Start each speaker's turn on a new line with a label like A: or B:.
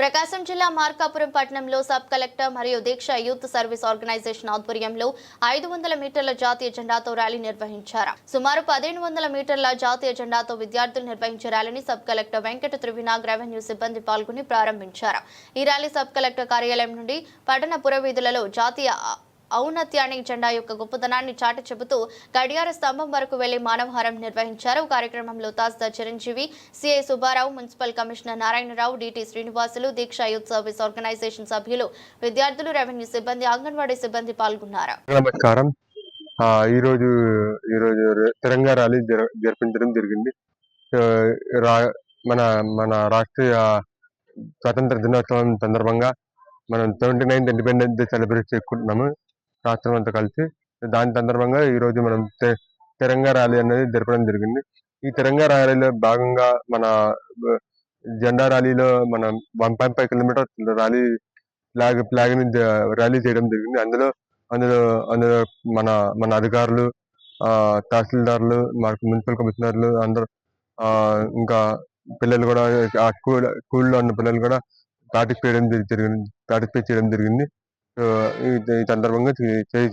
A: ప్రకాశం జిల్లా మార్కాపురం పట్టణంలో sub collector మరియు దీక్ష యూత్ సర్వీస్ ఆర్గనైజేషన్ ఆధ్వర్యంలో ఐదు వందల మీటర్ల జాతీయ జెండాతో ర్యాలీ నిర్వహించారు. సుమారు పదిహేను వందల మీటర్ల జాతీయ జెండాతో విద్యార్థులు నిర్వహించే ర్యాలీని sub collector Venkata Trivinag revenue సిబ్బంది పాల్గొని ప్రారంభించారు. ఈ ర్యాలీ సబ్ కలెక్టర్ కార్యాలయం నుండి పట్టణ పురవీధులలో జాతీయ ఔన్నత్యానికి జెండా యొక్క గొప్పతనాన్ని చాటి చెబుతూ గడియార స్తంభం వరకు వెళ్ళి మానవహారం నిర్వహించారు. కార్యక్రమంలో తహసీల్దార్ Chiranjeevi CI Subbarao municipal commissioner Narayanarao DT Srinivasulu Deeksha youth service organisation సభ్యులు విద్యార్థులు రెవెన్యూ సిబ్బంది అంగన్వాడీ సిబ్బంది పాల్గొన్నారు.
B: నమస్కారం. ఆ, ఈరోజు ఈరోజు ర- తిరంగా ర్యాలీ జర- జరిపించడం జరిగింది. రా- మన మన రాష్ట్రీయ స్వాతంత్ర దినోత్సవం సందర్భంగా మనం seventy ninth independence day celebrate చేసుకుంటున్నాము. రాష్ట్రం అంతా కలిసి దాని సందర్భంగా ఈరోజు మనం తె- ర్యాలీ అనేది జరపడం జరిగింది. ఈ తెరంగా ర్యాలీలో భాగంగా మన జెండా ర్యాలీలో మన one point five kilometre rally flag ఫ్లాగ్ని rally చేయడం జరిగింది. అందులో అందులో అందులో మన మన అధికారులు తహసీల్దార్లు మనకు మున్సిపల్ కమిషనర్లు అందరూ ఇంకా పిల్లలు కూడా ఆ స్కూల్ స్కూల్లో ఉన్న పిల్లలు కూడా పార్టిసిపేట్ చేయడం జరిగింది పార్టిసిపేట్ చేయడం జరిగింది. ఈ సందర్భంగా తెలియజేసుకుంటున్నాను చేయి